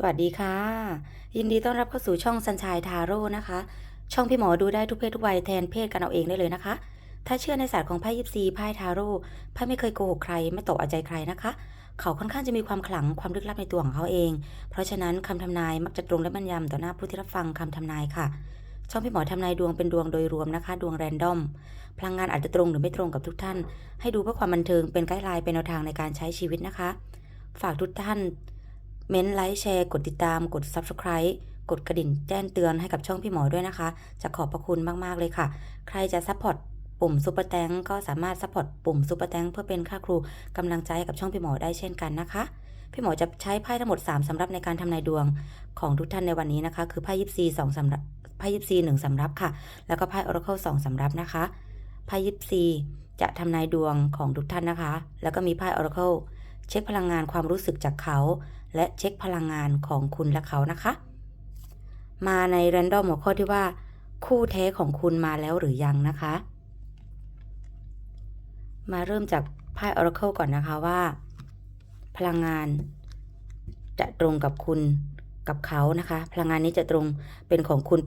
สวัสดีค่ะ ยินดีต้อนรับเข้าสู่ช่องสัญชัยทาโร่นะคะ ช่องพี่หมอดูได้ทุกเพศทุกวัยแทนเพศกันเอาเองได้เลยนะคะ ถ้าเชื่อในศาสตร์ของไพ่ยิปซีไพ่ทาโร่ไพ่ไม่เคยโกหกใคร ไม่ตกเอาใจใครนะคะ เขาค่อนข้างจะมีความขลังความลึกลับในตัวของเขาเอง เพราะฉะนั้นคำทำนายมักจะตรงและแม่นยำต่อหน้าผู้ที่รับฟังคำทำนายค่ะ ช่องพี่หมอทำนายดวงเป็นดวงโดยรวมนะคะ ดวงแรนดอมพลังงานอาจจะตรงหรือไม่ตรงกับทุกท่าน ให้ดูเพื่อความบันเทิงเป็นไกด์ไลน์เป็นแนวทางในการใช้ชีวิตนะคะ ฝากทุกท่าน เม้นไลค์แชร์ กดติดตาม กด Subscribe กดกระดิ่งแจ้งเตือนให้กับช่องพี่หมอด้วยนะคะ จะขอบพระคุณมาก ๆ เลยค่ะ ใครจะซัพพอร์ตปุ่มซุปเปอร์แตงก็สามารถซัพพอร์ตปุ่มซุปเปอร์แตงเพื่อเป็นค่าครูกำลังใจให้กับช่องพี่หมอได้เช่นกันนะคะ พี่หมอจะใช้ไพ่ทั้งหมด 3สำรับในการทำนายดวงของทุกท่านในวันนี้นะคะ คือไพ่ยิปซีสองสำรับไพ่ยิปซีหนึ่งสำรับค่ะ แล้วก็ไพ่ออราเคิลสองสำรับนะคะไพ่ยิปซีจะทำนายดวงของทุกท่านนะคะ แล้วก็มีไพ่ออราเคิล เช็คพลังงานความรู้สึกจากเขา และเช็คพลังงานของคุณและเขานะคะ มาใน r รนดอมหัวข้อที่ว่า คู่แท้ของคุณมาแล้วหรือยังนะคะ มาเริ่มจากไพ่ Oracle ก่อนนะคะว่า พลังงาน จะตรงกับคุณกับเขานะคะ พลังงานนี้จะตรงเป็นของคุณ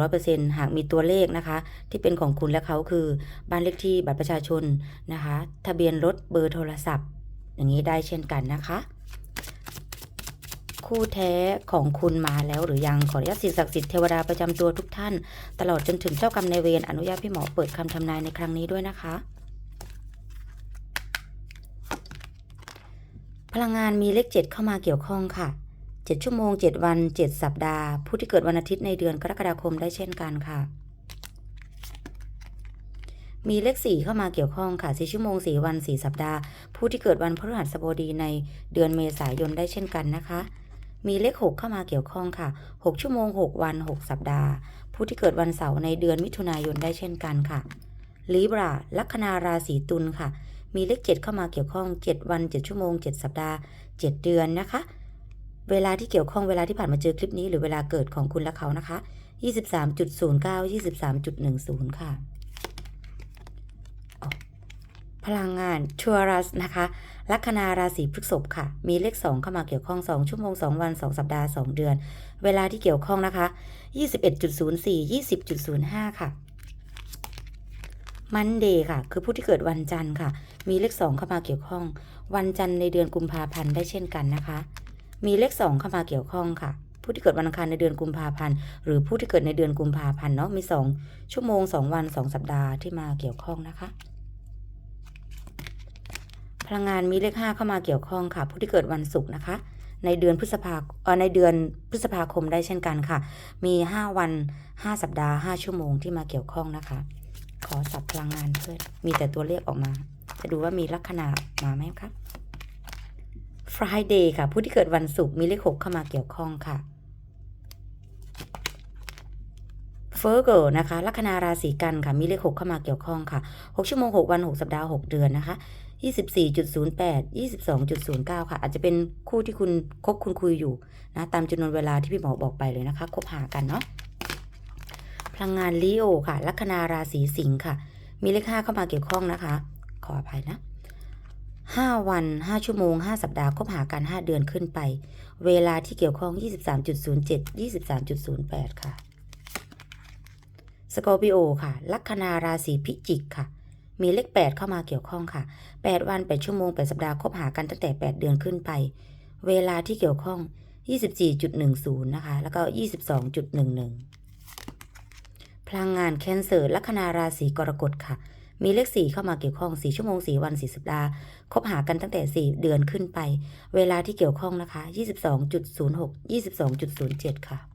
80-100%หากมีตัวเลขนะคะ ที่เป็นของคุณและเขาคือ บ้านเลขที่บัตรประชาชนนะคะ ทะเบียนรถเบอร์โทรศัพท์ อย่างนี้ได้เช่นกันนะคะ คู่แท้ของคุณมาแล้วหรือยังขออนุญาตสิ่งศักดิ์สิทธิ์เทวดาประจำตัวทุกท่าน ตลอดจนถึงเจ้ากรรมนายเวรอนุญาตพี่หมอเปิดคำทำนายในครั้งนี้ด้วยนะคะ พลังงานมีเลขเจ็ดเข้ามาเกี่ยวข้องค่ะเจ็ดชั่วโมงเจ็ดวันเจ็ดสัปดาห์ ผู้ที่เกิดวันอาทิตย์ในเดือนกรกฎาคมได้เช่นกันค่ะ มีเลขสี่เข้ามาเกี่ยวข้องค่ะสี่ชั่วโมงสี่วันสี่สัปดาห์ ผู้ที่เกิดวันพฤหัสบดีในเดือนเมษายนได้เช่นกันนะคะ มีเลข6เข้ามาเกี่ยวข้องค่ะ6ชั่วโมง6วัน6สัปดาห์ ผู้ที่เกิดวันเสาร์ในเดือนมิถุนายนได้เช่นกันค่ะลิบราลัคนาราศีตุลค่ะ มีเลข7เข้ามาเกี่ยวข้อง7วัน7ชั่วโมง7สัปดาห์7เดือนนะคะเวลาที่เกี่ยวข้องเวลาที่ผ่านมาเจอคลิปนี้หรือเวลาเกิดของคุณและเขานะคะ 23.09 23.10 ค่ะ พลังงานทัวรัสนะคะลัคนาราศีพฤษภค่ะ มีเลข 2 เข้ามาเกี่ยวข้อง 2 ชั่วโมง 2 วัน 2 สัปดาห์ 2 เดือน เวลาที่เกี่ยวข้องนะคะ 21.04 20.05 ค่ะมันเดย์ค่ะ คือผู้ที่เกิดวันจันทร์ค่ะ มีเลข 2 เข้ามาเกี่ยวข้อง วันจันทร์ในเดือนกุมภาพันธ์ได้เช่นกันนะคะ มีเลข 2 เข้ามาเกี่ยวข้องค่ะ ผู้ที่เกิดวันอังคารในเดือนกุมภาพันธ์หรือผู้ที่เกิดในเดือนกุมภาพันธ์เนาะมี 2 ชั่วโมง 2 วัน 2 สัปดาห์ที่มาเกี่ยวข้องนะคะ ลังงานมีเลข5เข้ามาเกี่ยวข้องค่ะ ผู้ที่เกิดวันศุกร์นะคะ ในเดือนพฤษภาในเดือนพฤษภาคมได้เช่นกันค่ะ มี 5 วัน 5 สัปดาห์ 5 ชั่วโมงที่มาเกี่ยวข้องนะคะ ขอสับพลังงานเพื่อนมีแต่ตัวเลขออกมา จะดูว่ามีลัคนามาไหมคะ Friday ค่ะ ผู้ที่เกิดวันศุกร์มีเลข6เข้ามาเกี่ยวข้องค่ะเฟอร์เกนะคะลัคนาราศีกันค่ะ มีเลข6เข้ามาเกี่ยวข้องค่ะ6ชั่วโมง6วัน6สัปดาห์6เดือนนะคะ 24.08 22.09 ค่ะ อาจจะเป็นคู่ที่คุณคบคุณคุยอยู่นะตามจำนวนเวลาที่พี่หมอบอกไปเลยนะคะ คบหากันเนาะพลังงานลีโอค่ะ ลัคนาราศีสิงค์ค่ะ มีเลข5เข้ามาเกี่ยวข้องนะคะ ขออภัยนะ5วัน5ชั่วโมง5สัปดาห์คบหากัน5เดือนขึ้นไป เวลาที่เกี่ยวข้อง 23.07 23.08 ค่ะสกอร์ปิโอค่ะ ลัคนาราศีพิจิกค่ะ มีเลข 8 เข้ามาเกี่ยวข้องค่ะ 8 วัน 8 ชั่วโมง 8 สัปดาห์คบหากันตั้งแต่ 8 เดือนขึ้นไป เวลาที่เกี่ยวข้อง 24.10 นะคะ แล้วก็ 22.11 พลังงานแคนเซอร์ลัคนาราศีกรกฎค่ะ มีเลข 4 เข้ามาเกี่ยวข้อง 4 ชั่วโมง 4 วัน 4 สัปดาห์ คบหากันตั้งแต่ 4 เดือนขึ้นไป เวลาที่เกี่ยวข้องนะคะ 22.06 22.07 ค่ะ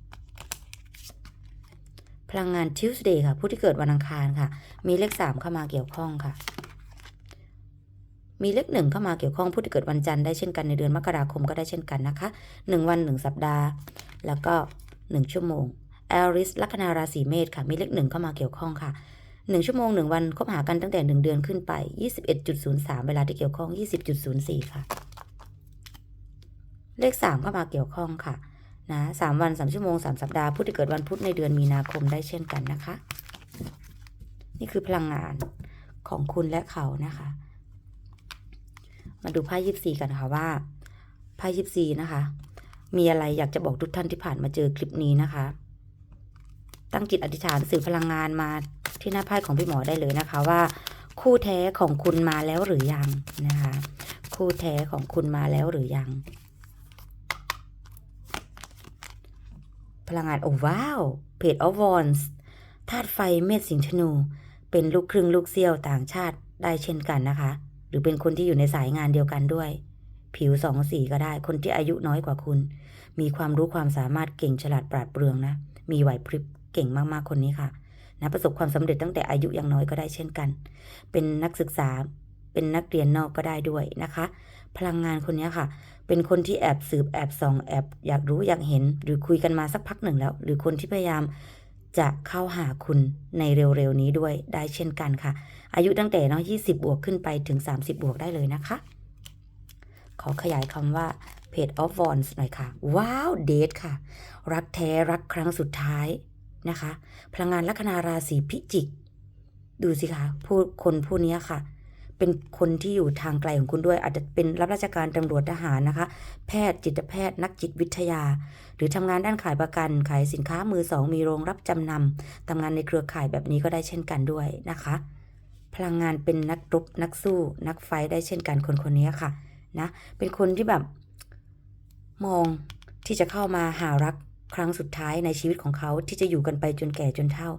พลังงาน Tuesday ค่ะ ผู้ที่เกิดวันอังคารค่ะ มีเลข3เข้ามาเกี่ยวข้องค่ะ มีเลข1เข้ามาเกี่ยวข้องผู้ที่เกิดวันจันทร์ได้เช่นกันในเดือนมกราคมก็ได้เช่นกันนะคะ1วัน1สัปดาห์ แล้วก็1ชั่วโมงแอริสลัคนาราศีเมษค่ะ มีเลข1เข้ามาเกี่ยวข้องค่ะ1ชั่วโมง1วันคบหากันตั้งแต่1เดือนขึ้นไป21.03เวลาที่เกี่ยวข้อง20.04ค่ะ เลข3เข้ามาเกี่ยวข้องค่ะ นะสามวันสามชั่วโมงสามสัปดาห์ผู้ที่เกิดวันพุธในเดือนมีนาคมได้เช่นกันนะคะ นี่คือพลังงานของคุณและเขานะคะ มาดูไพ่ยิปซีกันค่ะว่าไพ่ยิปซีนะคะ มีอะไรอยากจะบอกทุกท่านที่ผ่านมาเจอคลิปนี้นะคะ ตั้งจิตอธิษฐานสื่อพลังงานมาที่หน้าไพ่ของพี่หมอได้เลยนะคะ ว่า คู่แท้ของคุณมาแล้วหรือยังนะคะ คู่แท้ของคุณมาแล้วหรือยัง พลังงานโอว้าวเพจออฟวอนส์ธาตุไฟเมษสิงห์ธนู เป็นลูกครึ่งลูกเซี่ยวต่างชาติได้เช่นกันนะคะ หรือเป็นคนที่อยู่ในสายงานเดียวกันด้วย ผิวสองสีก็ได้ คนที่อายุน้อยกว่าคุณ มีความรู้ความสามารถเก่งฉลาดปราดเปรื่อง นะ มีไหวพริบเก่งมากๆคนนี้ค่ะนะประสบความสำเร็จตั้งแต่อายุยังน้อยก็ได้เช่นกัน เป็นนักศึกษา เป็นนักเรียนนอกก็ได้ด้วยนะคะ พลังงานคนนี้ค่ะ เป็นคนที่แอบสืบแอบส่องแอบอยากรู้อยากเห็น หรือคุยกันมาสักพักหนึ่งแล้ว หรือคนที่พยายามจะเข้าหาคุณในเร็วๆนี้ด้วยได้เช่นกันค่ะ อายุตั้งแต่เนาะ20 บวกขึ้นไปถึง 30 บวกได้เลยนะคะ ขอขยายคำว่า Page of Wands หน่อยค่ะ ว้าวเดทค่ะ รักแท้รักครั้งสุดท้ายนะคะ พลังงานลัคนาราศีพิจิก ดูสิคะผู้คนผู้นี้ค่ะ เป็นคนที่อยู่ทางไกลของคุณด้วย อาจจะเป็นรับราชการตำรวจทหารนะคะ แพทย์จิตแพทย์นักจิตวิทยา หรือทำงานด้านขายประกัน ขายสินค้ามือสอง มีโรงรับจำนำทำงานในเครือข่ายแบบนี้ก็ได้เช่นกันด้วยนะคะ พลังงานเป็นนักรบนักสู้ นักไฟได้เช่นกันคนคนนี้ค่ะนะเป็นคนที่แบบมองที่จะเข้ามาหารักครั้งสุดท้ายในชีวิตของเขาที่จะอยู่กันไปจนแก่จนเฒ่า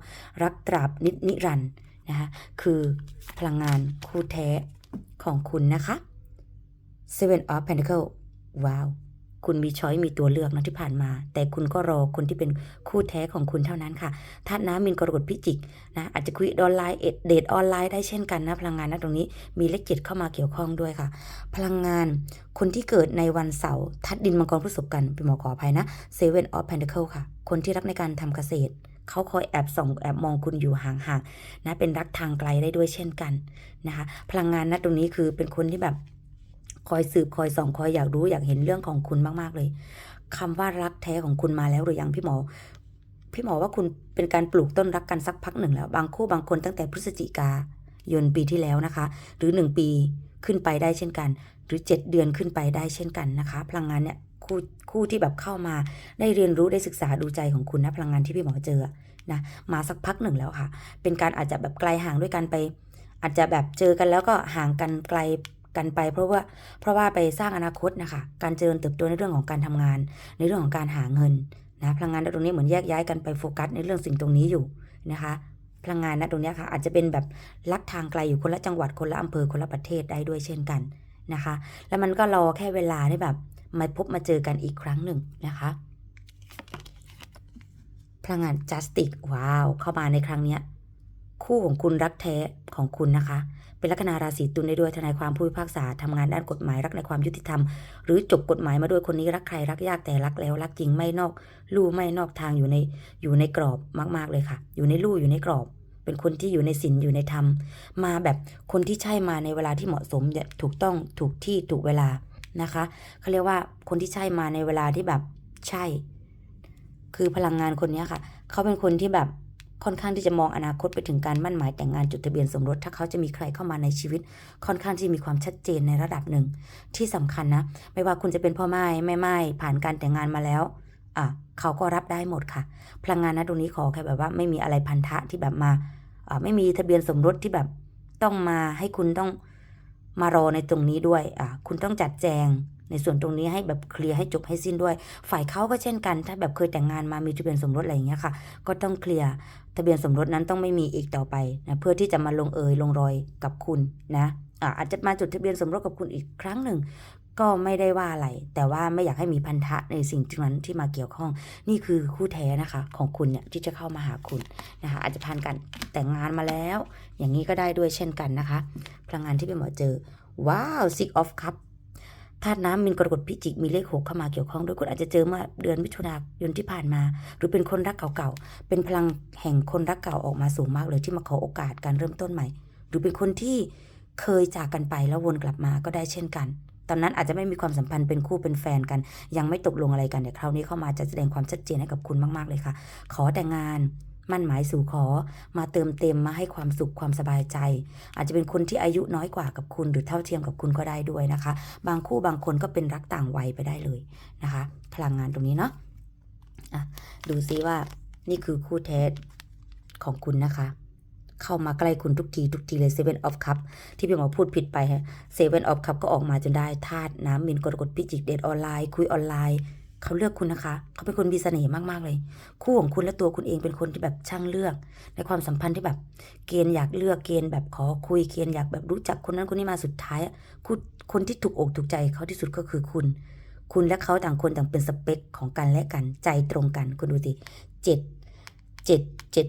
รักตราบนินิรันดร์ นะคะคือพลังงานคู่แท้ของคุณนะคะ Seven of Pentacles ว้าว คุณมีช้อยมีตัวเลือกนะที่ผ่านมา แต่คุณก็รอคนที่เป็นคู่แท้ของคุณเท่านั้นค่ะธาตุน้ำมินกรกฎพิจิกนะอาจจะคุยออนไลน์เอ็ดเดทออนไลน์ได้เช่นกันนะพลังงานนะตรงนี้มีเลขเจ็ดเข้ามาเกี่ยวข้องด้วยค่ะ พลังงานคนที่เกิดในวันเสาร์ทัดดินมังกรพฤษภกันเป็นหมอขออภัยนะ Seven of Pentacles ค่ะ คนที่รักในการทำเกษตร เขาคอยแอบส่องแอบมองคุณอยู่ห่างๆนะเป็นรักทางไกลได้ด้วยเช่นกันนะคะ พลังงานนะตรงนี้คือเป็นคนที่แบบ คอยสืบคอยส่องคอยอยากรู้อยากเห็นเรื่องของคุณมากๆเลยคำว่ารักแท้ของคุณมาแล้วหรือยังพี่หมอ พี่หมอว่าคุณเป็นการปลูกต้นรักกันสักพักหนึ่งแล้ว บางคู่บางคนตั้งแต่พฤศจิกายนปีที่แล้วนะคะ หรือ 1 ปีขึ้นไปได้เช่นกัน หรือ 7 เดือนขึ้นไปได้เช่นกันนะคะ พลังงานเนี่ย คู่คู่ที่แบบเข้ามา ได้เรียนรู้ได้ศึกษาดูใจของคุณนะพลังงานที่พี่หมอเจอนะมาสักพักหนึ่งแล้วค่ะ เป็นการอาจจะแบบไกลห่างด้วยกันไป อาจจะแบบเจอกันแล้วก็ห่างกันไกลกันไปเพราะว่าเพราะว่าไปสร้างอนาคตนะคะ การเจริญเติบโตในเรื่องของการทำงาน ในเรื่องของการหาเงินนะพลังงานณตรงนี้เหมือนแยกย้ายกันไปโฟกัสในเรื่องสิ่งตรงนี้อยู่นะคะพลังงานณตรงนี้ค่ะอาจจะเป็นแบบลักทางไกลอยู่คนละจังหวัดคนละอำเภอคนละประเทศได้ด้วยเช่นกันนะคะ แล้วมันก็รอแค่เวลาที่แบบ มาพบมาเจอกันอีกครั้งหนึ่งนะคะพลังงาน justice ว้าวเข้ามาในครั้งนี้คู่ของคุณรักแท้ของคุณนะคะ เป็นลัคนาราศีตุลได้ด้วยทนายความผู้พิพากษาทำงานด้านกฎหมายรักในความยุติธรรม หรือจบกฎหมายมาด้วยคนนี้รักใครรักยากแต่รักแล้ว รักจริงไม่นอกลู่ไม่นอกทางอยู่ในอยู่ในกรอบมาก ๆเลยค่ะ อยู่ในลู่อยู่ในกรอบ เป็นคนที่อยู่ในศีลอยู่ในธรรม มาแบบคนที่ใช่มาในเวลาที่เหมาะสมถูกต้องถูกที่ถูกเวลา นะคะเขาเรียกว่าคนที่ใช่มาในเวลาที่แบบใช่ คือพลังงานคนนี้ค่ะ เขาเป็นคนที่แบบค่อนข้างที่จะมองอนาคตไปถึงการมั่นหมายแต่งงานจดทะเบียนสมรส ถ้าเขาจะมีใครเข้ามาในชีวิต ค่อนข้างที่มีความชัดเจนในระดับหนึ่ง ที่สำคัญนะ ไม่ว่าคุณจะเป็นพ่อไม้แม่ไม้ผ่านการแต่งงานมาแล้วอะเขาก็รับได้หมดค่ะ พลังงานนะตรงนี้ขอแค่แบบว่าไม่มีอะไรพันธะที่แบบมาอ่าไม่มีทะเบียนสมรสที่แบบต้องมาให้คุณต้อง มารอในตรงนี้ด้วยอ่าคุณต้องจัดแจงในส่วนตรงนี้ให้แบบเคลียร์ให้จบให้สิ้นด้วย ฝ่ายเขาก็เช่นกัน ถ้าแบบเคยแต่งงานมามีทะเบียนสมรสอะไรอย่างเงี้ยค่ะ ก็ต้องเคลียร์ทะเบียนสมรสนั้นต้องไม่มีอีกต่อไปนะเพื่อที่จะมาลงเอยลงรอยกับคุณนะอ่าอาจจะมาจดทะเบียนสมรสกับคุณอีกครั้งหนึ่ง ก็ไม่ได้ว่าอะไร แต่ว่าไม่อยากให้มีพันธะในสิ่งนั้นที่มาเกี่ยวข้อง นี่คือคู่แท้นะคะ ของคุณเนี่ยที่จะเข้ามาหาคุณนะคะ อาจจะผ่านการแต่งงานมาแล้ว อย่างนี้ก็ได้ด้วยเช่นกันนะคะ พลังงานที่เป็นหมอเจอ ว้าว six of cup ธาตุน้ำมินกรกฎพิจิกมีเลขหกเข้ามาเกี่ยวข้องด้วยคุณอาจจะเจอเมื่อเดือนมิถุนายนที่ผ่านมา หรือเป็นคนรักเก่าๆเป็นพลังแห่งคนรักเก่าออกมาสูงมากเลยที่มาขอโอกาสการเริ่มต้นใหม่ หรือเป็นคนที่เคยจากกันไปแล้ววนกลับมาก็ได้เช่นกัน ตอนนั้นอาจจะไม่มีความสัมพันธ์เป็นคู่เป็นแฟนกัน ยังไม่ตกลงอะไรกันแต่คราวนี้เข้ามาจะแสดงความชัดเจนให้กับคุณมาก ๆ เลยค่ะ ขอแต่งงานมั่นหมายสู่ขอมาเติมเต็มมาให้ความสุขความสบายใจ อาจจะเป็นคนที่อายุน้อยกว่ากับคุณหรือเท่าเทียมกับคุณก็ได้ด้วยนะคะ บางคู่บางคนก็เป็นรักต่างวัยไปได้เลยนะคะ พลังงานตรงนี้เนาะะดูซิว่านี่คือคู่แท้ของคุณนะคะ เข้ามาใกล้คุณทุกทีทุกทีเลย Seven of Cup ที่พี่หมอพูดผิดไปฮะ Seven of Cup ก็ออกมาจนได้ธาตุน้ำมินกรกฎพิจิกเดทออนไลน์คุยออนไลน์เขาเลือกคุณนะคะ เขาเป็นคนมีเสน่ห์มาก ๆ เลย คู่ของคุณและตัวคุณเองเป็นคนที่แบบช่างเลือก ในความสัมพันธ์ที่แบบ เกณฑ์อยากเลือกเกณฑ์แบบขอคุยเกณฑ์อยากแบบรู้จักคนนั้นคนนี้มาสุดท้ายอะคุณคนที่ถูกอกถูกใจเขาที่สุดก็คือคุณ คุณและเขาต่างคนต่างเป็นสเปคของกันและกันใจตรงกันคุณดูสิเจ็ด เจ็ดเจ็ด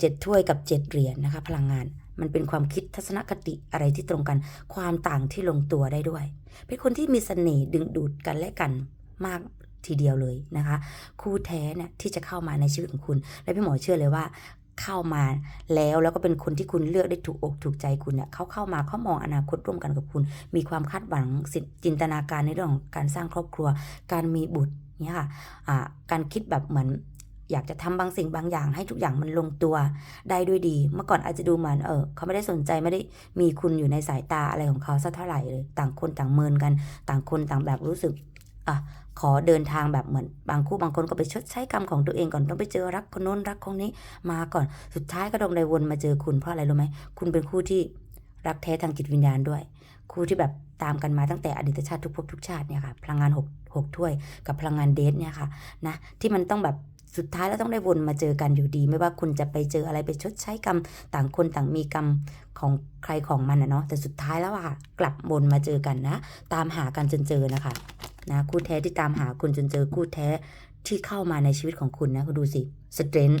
เจ็ดถ้วยกับเจ็ดเหรียญนะคะ พลังงานมันเป็นความคิดทัศนคติอะไรที่ตรงกัน ความต่างที่ลงตัวได้ด้วย เป็นคนที่มีเสน่ห์ดึงดูดกันและกันมากทีเดียวเลยนะคะ คู่แท้เนี่ยที่จะเข้ามาในชีวิตของคุณ และพี่หมอเชื่อเลยว่าเข้ามาแล้วแล้วก็เป็นคนที่คุณเลือกได้ถูกอกถูกใจคุณเนี่ยเขาเข้ามาเขามองอนาคตร่วมกันกับคุณ มีความคาดหวังจินตนาการในเรื่องของการสร้างครอบครัว การมีบุตรเนี่ยค่ะการคิดแบบเหมือน อยากจะทำบางสิ่งบางอย่างให้ทุกอย่างมันลงตัวได้ด้วยดี เมื่อก่อนอาจจะดูเหมือนเออเขาไม่ได้สนใจไม่ได้มีคุณอยู่ในสายตาอะไรของเขาสักเท่าไหร่เลยต่างคนต่างเมินกัน ต่างคนต่างแบบรู้สึกอะขอเดินทางแบบเหมือนบางคู่บางคนก็ไปชดใช้กรรมของตัวเองก่อนต้องไปเจอรักคนโน้นรักคนนี้มาก่อนสุดท้ายก็ดงไดวนมาเจอคุณเพราะอะไรรู้ไหมคุณเป็นคู่ที่รักแท้ทางจิตวิญญาณด้วย คู่ที่แบบตามกันมาตั้งแต่อดีตชาติทุกภพทุกชาติเนี่ยค่ะพลังงานหกหกถ้วยกับพลังงานเดทเนี่ยค่ะนะที่มันต้องแบบ สุดท้ายแล้วต้องได้วนมาเจอกันอยู่ดี ไม่ว่าคุณจะไปเจออะไรไปชดใช้กรรม ต่างคนต่างมีกรรมของใครของมันนะเนาะแต่สุดท้ายแล้วอะค่ะ กลับวนมาเจอกันนะ ตามหากันจนเจอนะคะนะคู่แท้ที่ตามหาคุณจนเจอคู่แท้ที่เข้ามาในชีวิตของคุณนะคุณดูสิสเตรน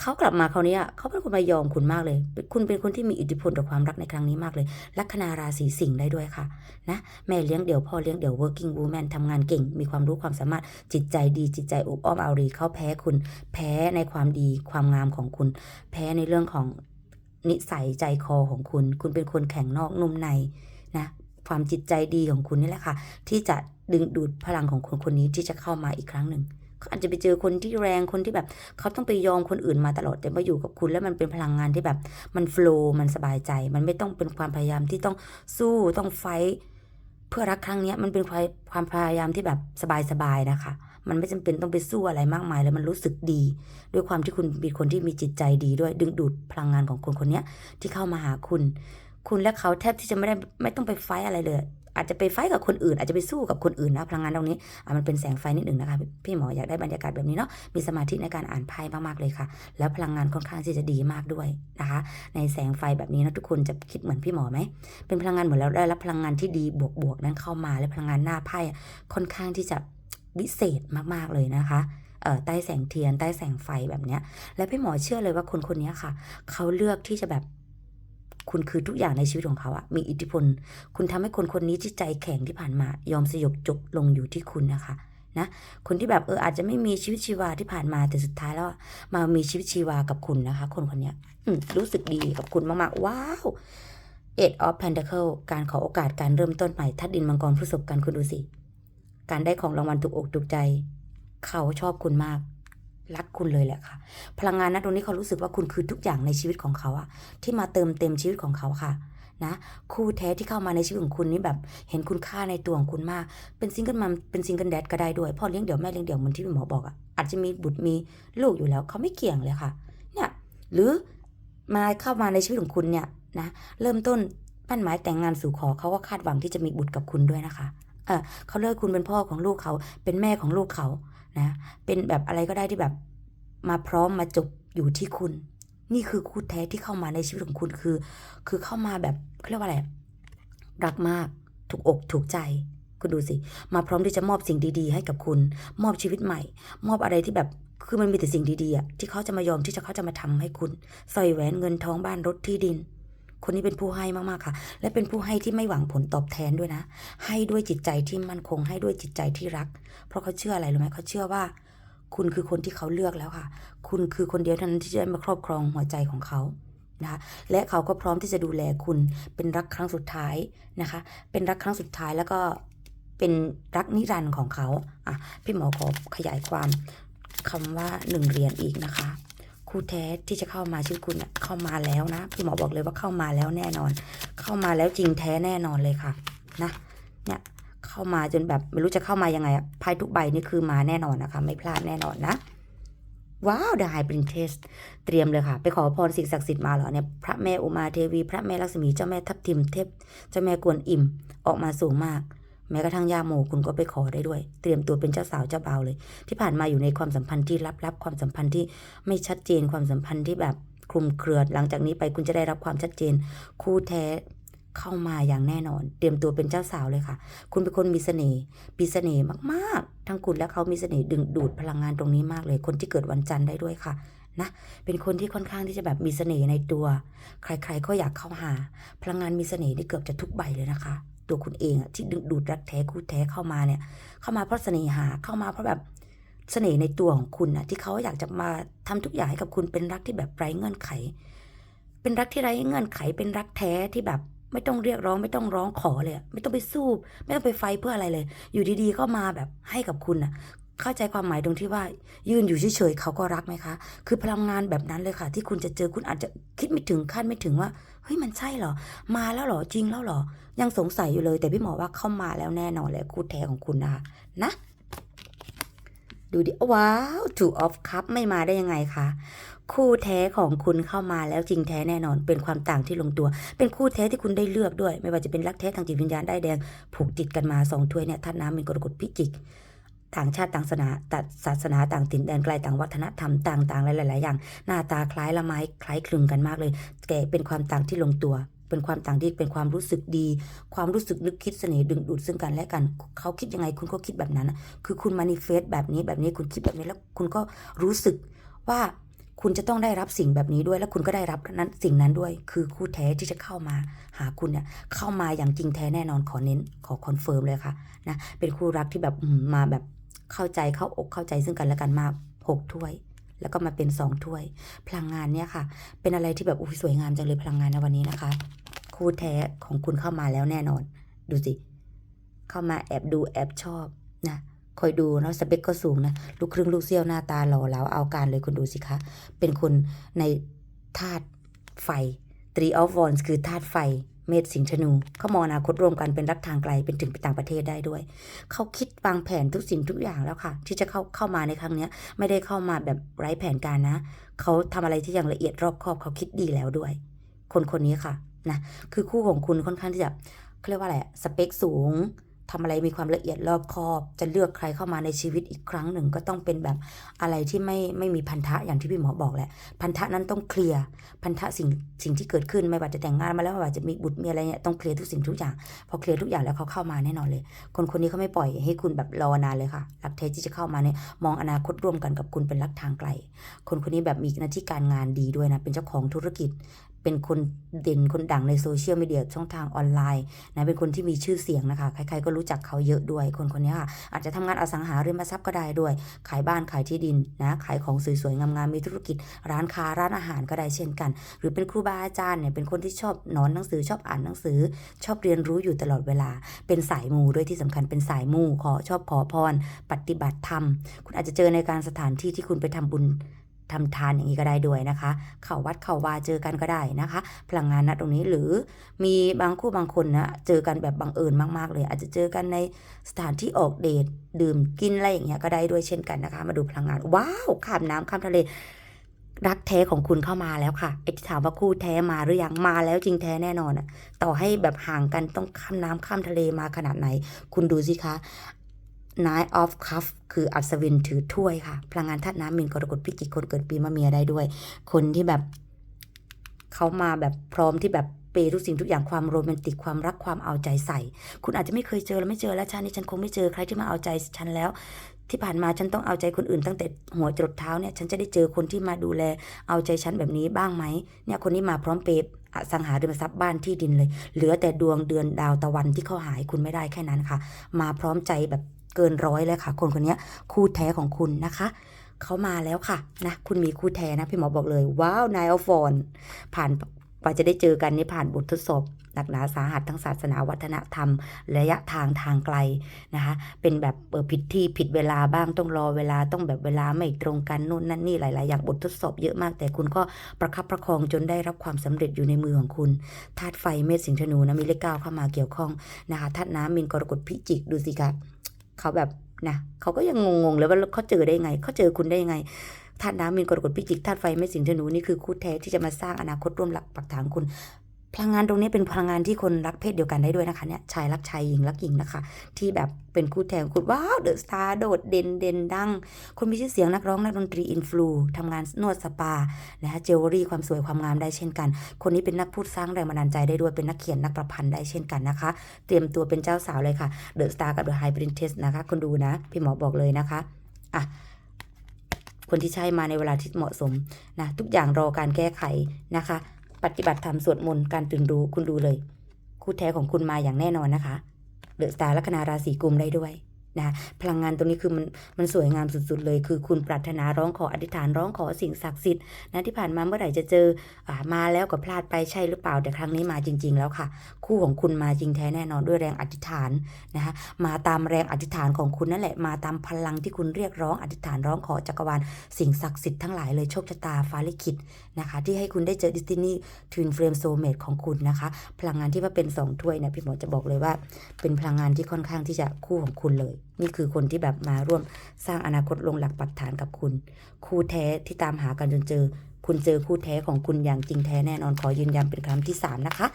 เขากลับมาคราวนี้อะเขาเป็นคนมายอมคุณมากเลย คุณเป็นคนที่มีอิทธิพลต่อความรักในครั้งนี้มากเลย ลัคนาราศีสิงห์ได้ด้วยค่ะนะแม่เลี้ยงเดี่ยวพ่อเลี้ยงเดี่ยว working woman ทำงานเก่ง มีความรู้ความสามารถจิตใจดีจิตใจอบอ้อมอารีเขาแพ้คุณ แพ้ในความดีความงามของคุณ แพ้ในเรื่องของนิสัยใจคอของคุณ คุณเป็นคนแข็งนอกนุ่มในนะความจิตใจดีของคุณนี่แหละค่ะ ที่จะดึงดูดพลังของคนคนนี้ที่จะเข้ามาอีกครั้งหนึ่ง อาจจะไปเจอคนที่แรงคนที่แบบเขาต้องไปยอมคนอื่นมาตลอดแต่มาอยู่กับคุณแล้วมันเป็นพลังงานที่แบบมันโฟล์มันสบายใจ มันไม่ต้องเป็นความพยายามที่ต้องสู้ต้องไฟท์เพื่อรักครั้งนี้มันเป็นความความพยายามที่แบบสบายๆนะคะ มันไม่จำเป็นต้องไปสู้อะไรมากมายแล้วมันรู้สึกดี ด้วยความที่คุณเป็นคนที่มีจิตใจดีด้วย ดึงดูดพลังงานของคนคนนี้ที่เข้ามาหาคุณ คุณและเขาแทบที่จะไม่ได้ไม่ต้องไปไฟท์อะไรเลย อาจจะไปไฟกับคนอื่น อาจจะไปสู้กับคนอื่นนะพลังงานตรงนี้อะมันเป็นแสงไฟนิดหนึ่งนะคะ พี่หมออยากได้บรรยากาศแบบนี้เนาะมีสมาธิในการอ่านไพ่มากๆเลยค่ะ แล้วพลังงานค่อนข้างที่จะดีมากด้วยนะคะ ในแสงไฟแบบนี้นะทุกคนจะคิดเหมือนพี่หมอไหมเป็นพลังงานเหมือนเราได้รับพลังงานที่ดีบวกๆนั้นเข้ามาและพลังงานหน้าไพ่ค่อนข้างที่จะวิเศษมากๆเลยนะคะใต้แสงเทียน ใต้แสงไฟแบบเนี้ย และพี่หมอเชื่อเลยว่าคนคนนี้ค่ะ เขาเลือกที่จะแบบ คุณคือทุกอย่างในชีวิตของเขาอะมีอิทธิพล คุณทำให้คนคนนี้ที่ใจแข็งที่ผ่านมา ยอมสยบจบลงอยู่ที่คุณนะคะนะคนที่แบบเอออาจจะไม่มีชีวิตชีวาที่ผ่านมาแต่สุดท้ายแล้วมามีชีวิตชีวากับคุณนะคะ คนคนนี้รู้สึกดีกับคุณมากๆ ว้าว Eight of Pentacle การขอโอกาสการเริ่มต้นใหม่ทัดดินมังกรพฤษภกันคุณดูสิ การได้ของรางวัลถูกอกถูกใจ เขาชอบคุณมาก รักคุณเลยแหละค่ะ พลังงานนะตรงนี้เขารู้สึกว่าคุณคือทุกอย่างในชีวิตของเขาอะที่มาเติมเต็มชีวิตของเขาค่ะนะคู่แท้ที่เข้ามาในชีวิตของคุณนี่แบบ เห็นคุณค่าในตัวของคุณมาก เป็นซิงเกิลมัมเป็นซิงเกิลแดดก็ได้ด้วยพ่อเลี้ยงเดี่ยวแม่เลี้ยงเดี่ยวเหมือนที่หมอบอกอะอาจจะมีบุตรมีลูกอยู่แล้ว เขาไม่เกี่ยงเลยค่ะเนี่ยหรือมาเข้ามาในชีวิตของคุณเนี่ยนะเริ่มต้นปั้นหมายแต่งงานสู่ขอเขาก็คาดหวังที่จะมีบุตรกับคุณด้วยนะคะเออเขาเลือกคุณเป็นพ่อของลูกเขาเป็นแม่ของลูกเขา นะ เป็นแบบอะไรก็ได้ที่แบบมาพร้อมมาจบอยู่ที่คุณ นี่คือคู่แท้ที่เข้ามาในชีวิตของคุณคือ คือเข้ามาแบบเขาเรียกว่าอะไรรักมาก ถูกอกถูกใจ คุณดูสิ มาพร้อมที่จะมอบสิ่งดีๆ ให้กับคุณ มอบชีวิตใหม่ มอบอะไรที่แบบคือมันมีแต่สิ่งดีๆที่เขาจะมายอมที่จะเขาจะมาทำให้คุณสร้อยแหวนเงินทองบ้านรถที่ดิน คนนี้เป็นผู้ให้มากๆค่ะ และเป็นผู้ให้ที่ไม่หวังผลตอบแทนด้วยนะ ให้ด้วยจิตใจที่มั่นคง ให้ด้วยจิตใจที่รัก เพราะเขาเชื่ออะไรรู้ไหมเขาเชื่อว่า คุณคือคนที่เขาเลือกแล้วค่ะ คุณคือคนเดียวเท่านั้นที่จะได้มาครอบครองหัวใจของเขานะคะและเขาก็พร้อมที่จะดูแลคุณเป็นรักครั้งสุดท้ายนะคะ เป็นรักครั้งสุดท้ายแล้วก็เป็นรักนิรันดร์ของเขาอะพี่หมอขอขยายความคำว่าหนึ่งเหรียญอีกนะคะ คู่แท้ที่จะเข้ามาชีวิตคุณเนี่ยเข้ามาแล้วนะพี่หมอบอกเลยว่าเข้ามาแล้วแน่นอน เข้ามาแล้วจริงแท้แน่นอนเลยค่ะนะเนี่ยเข้ามาจนแบบไม่รู้จะเข้ามายังไงอะไพ่ทุกใบนี่คือมาแน่นอนนะคะ ไม่พลาดแน่นอนนะว้าวดายปรินเทสเตรียมเลยค่ะ ไปขอพรสิ่งศักดิ์สิทธิ์มาเหรอเนี่ยพระแม่อุมาเทวี พระแม่ลักษมีเจ้าแม่ทับทิมเทพเจ้าแม่กวนอิมออกมาสูงมาก แม้กระทั่งย่าโมคุณก็ไปขอได้ด้วย เตรียมตัวเป็นเจ้าสาวเจ้าบ่าวเลย ที่ผ่านมาอยู่ในความสัมพันธ์ที่ลับๆความสัมพันธ์ที่ไม่ชัดเจนความสัมพันธ์ที่แบบคลุมเครือหลังจากนี้ไปคุณจะได้รับความชัดเจน คู่แท้เข้ามาอย่างแน่นอน เตรียมตัวเป็นเจ้าสาวเลยค่ะ คุณเป็นคนมีเสน่ห์มีเสน่ห์มากๆ ทั้งคุณและเขามีเสน่ห์ดึงดูดพลังงานตรงนี้มากเลย คนที่เกิดวันจันทร์ได้ด้วยค่ะนะเป็นคนที่ค่อนข้างที่จะแบบมีเสน่ห์ในตัว ใครๆก็อยากเข้าหา พลังงานมีเสน่ห์นี่เกือบจะทุกใบเลยนะคะ ตัวคุณเองอะที่ดึงดูดรักแท้คู่แท้เข้ามาเนี่ย เข้ามาเพราะเสน่หาเข้ามาเพราะแบบเสน่ห์ในตัวของคุณอะที่เขาอยากจะมาทำทุกอย่างให้กับคุณเป็นรักที่แบบไร้เงื่อนไข เป็นรักที่ไร้เงื่อนไข เป็นรักแท้ที่แบบไม่ต้องเรียกร้องไม่ต้องร้องขอเลยไม่ต้องไปสู้ ไม่ต้องไปไฟเพื่ออะไรเลย อยู่ดีๆก็มาแบบให้กับคุณอะเข้าใจความหมายตรงที่ว่า ยืนอยู่เฉยๆเขาก็รักไหมคะ คือพลังงานแบบนั้นเลยค่ะ ที่คุณจะเจอคุณอาจจะคิดไม่ถึงคาดไม่ถึงว่า เฮ้ยมันใช่เหรอ มาแล้วเหรอจริงแล้วเหรอ ยังสงสัยอยู่เลย แต่พี่หมอว่าเข้ามาแล้วแน่นอนเลยคู่แท้ของคุณนะคะนะดูดิ ว้าว two of cup ไม่มาได้ยังไงคะ คู่แท้ของคุณเข้ามาแล้วจริงแท้แน่นอน เป็นความต่างที่ลงตัว เป็นคู่แท้ที่คุณได้เลือกด้วย ไม่ว่าจะเป็นรักแท้ทางจิตวิญญาณได้แดง ผูกติดกันมาสองถ้วยเนี่ยธาตุน้ำเป็นกรกฎพิจิก ต่างชาติต่างศาสนาต่างศาสนาต่างถิ่นแดนไกลต่างวัฒนธรรมต่างๆหลายๆอย่าง หน้าตาคล้ายละไม้คล้ายคลึงกันมากเลยแต่เป็นความต่างที่ลงตัว เป็นความต่างที่เป็นความรู้สึกดี ความรู้สึกนึกคิดเสน่ห์ดึงดูดซึ่งกันและกัน เขาคิดยังไงคุณก็คิดแบบนั้น คือคุณมานิเฟสแบบนี้แบบนี้คุณคิดแบบนี้แล้วคุณก็รู้สึกว่าคุณจะต้องได้รับสิ่งแบบนี้ด้วย แล้วคุณก็ได้รับนั้นสิ่งนั้นด้วย คือคู่แท้ที่จะเข้ามา หาคุณเนี่ยเข้ามาอย่างจริงแท้แน่นอนขอเน้นขอคอนเฟิร์มเลยค่ะนะเป็นคู่รักที่แบบมมาแบบ เข้าใจเข้าอกเข้าใจซึ่งกันและกันมาหกถ้วย แล้วก็มาเป็นสองถ้วย พลังงานเนี่ยค่ะ เป็นอะไรที่แบบอุ้ยสวยงามจังเลยพลังงานในวันนี้นะคะ คู่แท้ของคุณเข้ามาแล้วแน่นอน ดูสิ เข้ามาแอบดูแอบชอบนะคอยดูเนาะสเปคก็สูงนะลูกครึ่งลูกเซี่ยวหน้าตาหล่อเหลาเอาการเลยคุณดูสิคะ เป็นคนในธาตุไฟ three of wands คือธาตุไฟ เมษสิงห์ธนูเขามองอนาคตรวมกันเป็นรักทางไกลเป็นถึงไปต่างประเทศได้ด้วย เขาคิดวางแผนทุกสิ่งทุกอย่างแล้วค่ะ ที่จะเข้าเข้ามาในครั้งนี้ไม่ได้เข้ามาแบบไร้แผนการนะ เขาทำอะไรที่อย่างละเอียดรอบคอบเขาคิดดีแล้วด้วย คนคนนี้ค่ะนะคือคู่ของคุณค่อนข้างที่จะเขาเรียกว่าอะไรสเปคสูง ทำอะไรมีความละเอียดรอบคอบ จะเลือกใครเข้ามาในชีวิตอีกครั้งหนึ่ง ก็ต้องเป็นแบบอะไรที่ไม่ไม่มีพันธะอย่างที่พี่หมอบอกแหละ พันธะนั้นต้องเคลียร์พันธะสิ่งสิ่งที่เกิดขึ้นไม่ว่าจะแต่งงานมาแล้วไม่ว่าจะมีบุตรมีอะไรเนี่ยต้องเคลียร์ทุกสิ่งทุกอย่าง พอเคลียร์ทุกอย่างแล้วเขาเข้ามาแน่นอนเลย คนคนนี้เขาไม่ปล่อยให้คุณแบบรอนานเลยค่ะรักแท้ที่จะเข้ามาเนี่ยมองอนาคตร่วมกันกับคุณเป็นรักทางไกล คนคนนี้แบบมีหน้าที่การงานดีด้วยนะเป็นเจ้าของธุรกิจ เป็นคนเด่นคนดังในโซเชียลมีเดียช่องทางออนไลน์นะเป็นคนที่มีชื่อเสียงนะคะ ใครๆก็รู้จักเขาเยอะด้วยคนคนนี้ค่ะ อาจจะทำงานอสังหาริมทรัพย์ก็ได้ด้วย ขายบ้านขายที่ดินนะขายของสวยๆงามๆมีธุรกิจ ร้านค้าร้านอาหารก็ได้เช่นกัน หรือเป็นครูบาอาจารย์เนี่ยเป็นคนที่ชอบนอนหนังสือชอบอ่านหนังสือ ชอบเรียนรู้อยู่ตลอดเวลา เป็นสายมูด้วยที่สำคัญเป็นสายมูขอชอบขอพร ปฏิบัติธรรม คุณอาจจะเจอในการสถานที่ที่คุณไปทำบุญ ทำทานอย่างนี้ก็ได้ด้วยนะคะ เข้าวัดเข้าวาเจอกันก็ได้นะคะ พลังงานนะตรงนี้หรือมีบางคู่บางคนนะเจอกันแบบบังเอิญมากๆเลย อาจจะเจอกันในสถานที่ออกเดทดื่มกินอะไรอย่างเงี้ยก็ได้ด้วยเช่นกันนะคะ มาดูพลังงานว้าวข้ามน้ำข้ามทะเลรักแท้ของคุณเข้ามาแล้วค่ะไอ้ที่ถามว่าคู่แท้มาหรือยังมาแล้วจริงแท้แน่นอนอะต่อให้แบบห่างกันต้องข้ามน้ำข้ามทะเลมาขนาดไหน คุณดูสิคะ Nine of Cup คืออัศวินถือถ้วยค่ะ พลังงานธาตุน้ำมีนกรกฎพิจิกคนเกิดปีมะเมียได้ด้วย คนที่แบบเขามาแบบพร้อมที่แบบเปทุกสิ่งทุกอย่างความโรแมนติกความรักความเอาใจใส่ คุณอาจจะไม่เคยเจอแล้วไม่เจอแล้วชาตินี้ฉันคงไม่เจอใครที่มาเอาใจฉันแล้ว ที่ผ่านมาฉันต้องเอาใจคนอื่นตั้งแต่หัวจรดเท้าเนี่ยฉันจะได้เจอคนที่มาดูแลเอาใจฉันแบบนี้บ้างไหมเนี่ยคนนี้มาพร้อมเปย์อสังหาริมทรัพย์บ้านที่ดินเลย เหลือแต่ดวงเดือนดาวตะวันที่เขาหายคุณไม่ได้แค่นั้นค่ะ มาพร้อมใจแบบ เกินร้อยเลยค่ะ คนคนนี้คู่แท้ของคุณนะคะเขามาแล้วค่ะนะคุณมีคู่แท้นะพี่หมอบอกเลยว้าวนายอฟอนผ่านกว่าจะได้เจอกันนี่ผ่านบททดสอบหนักหนาสาหัสทั้งศาสนาวัฒนธรรม ระยะทางทางไกลนะคะ เป็นแบบเออผิดที่ผิดเวลาบ้างต้องรอเวลาต้องแบบเวลาไม่ตรงกันนู่นนั่นนี่หลาย ๆ อย่างบททดสอบเยอะมาก แต่คุณก็ประคับประคองจนได้รับความสำเร็จอยู่ในมือของคุณธาตุไฟเมษสิงห์ธนูนะมีเลขเก้าเข้ามาเกี่ยวข้องนะคะธาตุน้ำมีนกรกฎพิจิกดูสิคะ เขาแบบนะเขาก็ยังงงๆเลยว่าเขาเจอได้ไงเขาเจอคุณได้ยังไงธาตุน้ำมีนกรกฎพิจิกธาตุไฟไม่สิงธนูนี่คือคู่แท้ที่จะมาสร้างอนาคตร่วมหลักปักฐานคุณ พลังงานตรงนี้เป็นพลังงานที่คนรักเพศเดียวกันได้ด้วยนะคะเนี่ยชายรักชายหญิงรักหญิงนะคะ ที่แบบเป็นคู่แทนคุณว้าวเดอะสตาร์โดดเด่นเด่นดัง คนมีชื่อเสียงนักร้องนักดนตรีอินฟลูทำงานนวดสปานะคะเจวเวลรี่ความสวยความงามได้เช่นกัน คนนี้เป็นนักพูดสร้างแรงบันดาลใจได้ด้วยเป็นนักเขียนนักประพันธ์ได้เช่นกันนะคะ เตรียมตัวเป็นเจ้าสาวเลยค่ะเดอะสตาร์กับเดอะไฮ p รินเทสนะคะคนดูนะพี่หมอบอกเลยนะคะอะคนที่ใช่มาในเวลาที่เหมาะสมนะทุกอย่างรอการแก้ไขนะคะ ปฏิบัติธรรมสวดมนต์การตื่นรู้คุณดูเลย คู่แท้ของคุณมาอย่างแน่นอนนะคะเดอะสตาร์ลัคนาราศีกุมได้ด้วย นะพลังงานตรงนี้คือมันมันสวยงามสุดๆเลย คือคุณปรารถนาร้องขออธิษฐานร้องขอสิ่งศักดิ์สิทธิ์นะที่ผ่านมาเมื่อไหร่จะเจออามาแล้วก็พลาดไปใช่หรือเปล่าแต่ครั้งนี้มาจริง ๆ แล้วค่ะ คู่ของคุณมาจริงแท้แน่นอนด้วยแรงอธิษฐานนะคะมาตามแรงอธิษฐานของคุณนั่นแหละมาตามพลังที่คุณเรียกร้องอธิษฐานร้องขอจักรวาลสิ่งศักดิ์สิทธิ์ทั้งหลายเลยโชคชะตาฟ้าลิขิตนะคะ ที่ให้คุณได้เจอดิสตินีทวินเฟรมโซเมตของคุณนะคะ พลังงานที่ว่าเป็นสองถ้วยเนี่ยพี่หมอจะบอกเลยว่า เป็นพลังงานที่ค่อนข้างที่จะคู่ของคุณเลยนี่คือคนที่แบบมาร่วมสร้างอนาคตลงหลักปักฐานกับคุณ คู่แท้ที่ตามหากันจนเจอ คุณเจอคู่แท้ของคุณอย่างจริงแท้แน่นอนขอยืนยันเป็นครั้งที่สามนะคะ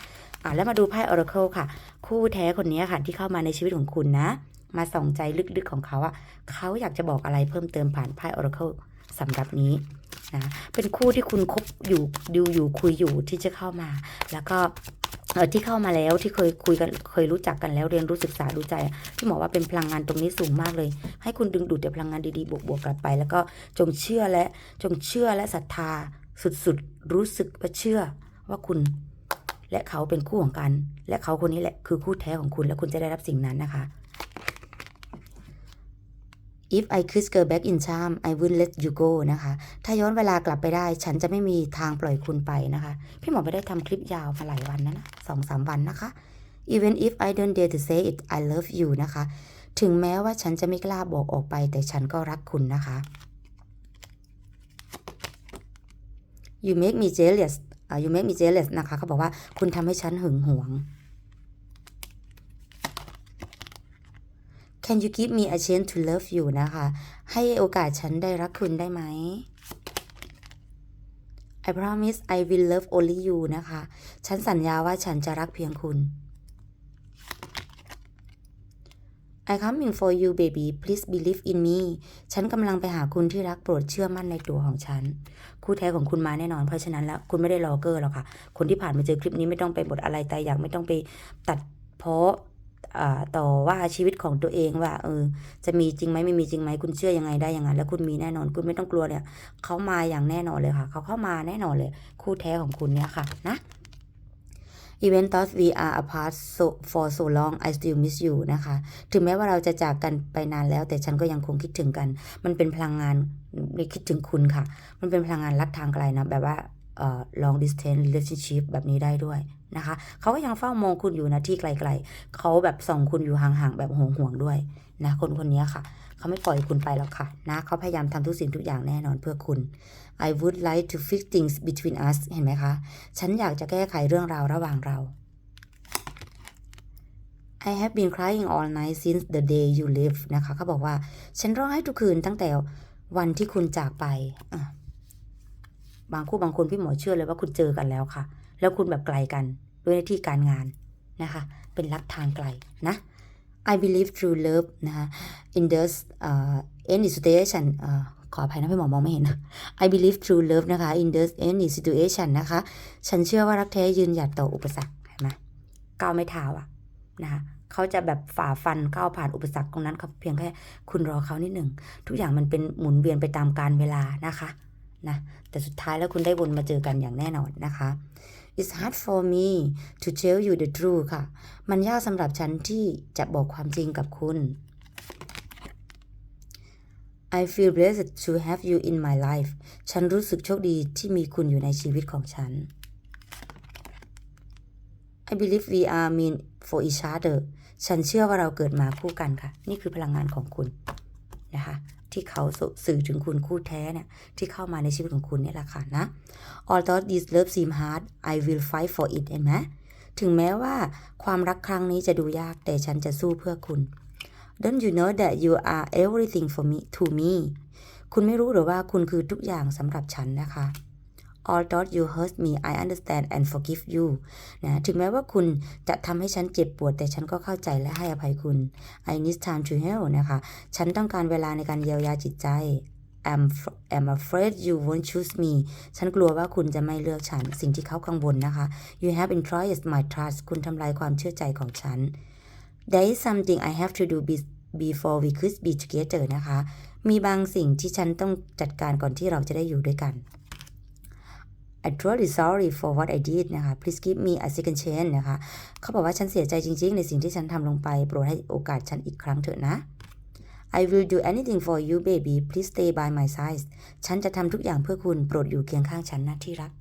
อะแล้วมาดูไพ่ Oracle ค่ะ คู่แท้คนนี้ค่ะ ที่เข้ามาในชีวิตของคุณนะ มาส่องใจลึกๆของเขาอะเขาอยากจะบอกอะไรเพิ่มเติมผ่านไพ่ Oracle สำหรับนี้นะเป็นคู่ที่คุณคบอยู่ดูอยู่คุยอยู่ที่จะเข้ามา แล้วก็เออที่เข้ามาแล้วที่เคยคุยกันเคยรู้จักกันแล้วเรียนรู้ศึกษาดูใจอะพี่หมอว่าเป็นพลังงานตรงนี้สูงมากเลย ให้คุณดึงดูดแต่พลังงานดีๆบวกๆกลับไป แล้วก็จงเชื่อและจงเชื่อและศรัทธาสุดๆรู้สึกว่าเชื่อว่าคุณและเขาเป็นคู่ของกัน และเขาคนนี้แหละคือคู่แท้ของคุณ และคุณจะได้รับสิ่งนั้นนะคะ If I could go back in time I would let you go นะคะ ถ้าย้อนเวลากลับไปได้ ฉันจะไม่มีทางปล่อยคุณไปนะคะ พี่หมอไม่ได้ทำคลิปยาวมาหลายวันนะนะสองสามวันนะคะ Even if I don't dare to say it I love you นะคะ ถึงแม้ว่าฉันจะไม่กล้าบอกออกไป แต่ฉันก็รักคุณนะคะ You make me jealous อ่า you make me jealous นะคะเขาบอกว่าคุณทำให้ฉันหึงหวง Can you give me a chance to love you นะคะ ให้โอกาสฉันได้รักคุณได้ไหม I promise I will love only you นะคะ ฉันสัญญาว่าฉันจะรักเพียงคุณ I coming for you baby please believe in me ฉันกำลังไปหาคุณที่รักโปรดเชื่อมั่นในตัวของฉัน คู่แท้ของคุณมาแน่นอน เพราะฉะนั้นแล้วคุณไม่ได้รอเกอร์หรอกค่ะ คนที่ผ่านมาเจอคลิปนี้ไม่ต้องไปบทอะไรแต่อยากไม่ต้องไปตัดเพาะอ่า ต่อว่าชีวิตของตัวเองว่าเออจะมีจริงไหมไม่มีจริงไหมคุณเชื่อยังไงได้ยังไงแล้วคุณมีแน่นอนคุณไม่ต้องกลัวเนี่ยเขามาอย่างแน่นอนเลยค่ะเขาเข้ามาแน่นอนเลย คู่แท้ของคุณเนี่ยค่ะนะ Even though we are apart so for so long I still miss you นะคะ ถึงแม้ว่าเราจะจากกันไปนานแล้ว แต่ฉันก็ยังคงคิดถึงกัน มันเป็นพลังงานคิดถึงคุณค่ะ มันเป็นพลังงานรักทางไกลนะ แบบว่า long distance relationship แบบนี้ได้ด้วยนะคะเขาก็ยังเฝ้ามองคุณอยู่นะที่ไกล ๆเขาแบบส่องคุณอยู่ห่างๆแบบห่วงๆด้วยนะคนคนนี้ค่ะเขาไม่ปล่อยคุณไปหรอกค่ะนะเขาพยายามทำทุกสิ่งทุกอย่างแน่นอนเพื่อคุณ I would like to fix things between us เห็นไหมคะ ฉันอยากจะแก้ไขเรื่องราวระหว่างเรา I have been crying all night since the day you left นะคะเขาบอกว่า ฉันร้องไห้ทุกคืนตั้งแต่วันที่คุณจากไป บางคู่บางคนพี่หมอเชื่อเลยว่าคุณเจอกันแล้วค่ะ แล้วคุณแบบไกลกันด้วยหน้าที่การงานนะคะ เป็นรักทางไกลนะ I believe true love นะคะ in this uh, any situation เอ่อขออภัยนะพี่หมอมองไม่เห็นนะ I believe true love นะคะ in this any situation นะคะ ฉันเชื่อว่ารักแท้ยืนหยัดต่ออุปสรรคเห็นไหมก้าวไม่เท้าอะนะคะเขาจะแบบฝ่าฟันก้าวผ่านอุปสรรคตรงนั้นเขาเพียงแค่คุณรอเขานิดหนึ่ง ทุกอย่างมันเป็นหมุนเวียนไปตามการเวลานะคะนะแต่สุดท้ายแล้วคุณได้วนมาเจอกันอย่างแน่นอนนะคะ It's hard for me to tell you the truth ค่ะ มันยากสำหรับฉันที่จะบอกความจริงกับคุณ I feel blessed to have you in my life ฉันรู้สึกโชคดีที่มีคุณอยู่ในชีวิตของฉัน I believe we are meant for each other ฉันเชื่อว่าเราเกิดมาคู่กันค่ะ นี่คือพลังงานของคุณนะคะ ที่เขาสื่อถึงคุณคู่แท้เนี่ยที่เข้ามาในชีวิตของคุณเนี่ยแหละค่ะนะ although this love seem hard I will fight for it เห็นไหมถึงแม้ว่าความรักครั้งนี้จะดูยากแต่ฉันจะสู้เพื่อคุณ Don't you know that you are everything for me to me คุณไม่รู้หรือว่าคุณคือทุกอย่างสำหรับฉันนะคะ Although you hurt me I understand and forgive you นะถึงแม้ว่าคุณจะทำให้ฉันเจ็บปวด แต่ฉันก็เข้าใจและให้อภัยคุณ I need time to heal นะคะ ฉันต้องการเวลาในการเยียวยาจิตใจ I'm I'm afraid you won't choose me ฉันกลัวว่าคุณจะไม่เลือกฉัน สิ่งที่เขากังวลนะคะ You have encouraged my trust คุณทำลายความเชื่อใจของฉัน There is something I have to do before we could be together นะคะ มีบางสิ่งที่ฉันต้องจัดการก่อนที่เราจะได้อยู่ด้วยกัน I truly sorry for what I did นะคะ please give me a second chance นะคะ เขาบอกว่าฉันเสียใจจริง ๆ ในสิ่งที่ฉันทำลงไป โปรดให้โอกาสฉันอีกครั้งเถอะนะ I will do anything for you baby please stay by my side ฉันจะทำทุกอย่างเพื่อคุณโปรดอยู่เคียงข้างฉันนะที่รัก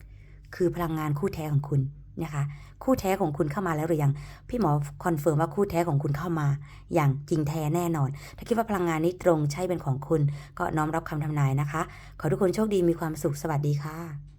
คือพลังงานคู่แท้ของคุณนะคะ คู่แท้ของคุณเข้ามาแล้วหรือยัง พี่หมอคอนเฟิร์มว่าคู่แท้ของคุณเข้ามา อย่างจริงแท้แน่นอน ถ้าคิดว่าพลังงานนี้ตรงใช่เป็นของคุณ ก็น้อมรับคำทำนายนะคะ ขอทุกคนโชคดีมีความสุขสวัสดีค่ะ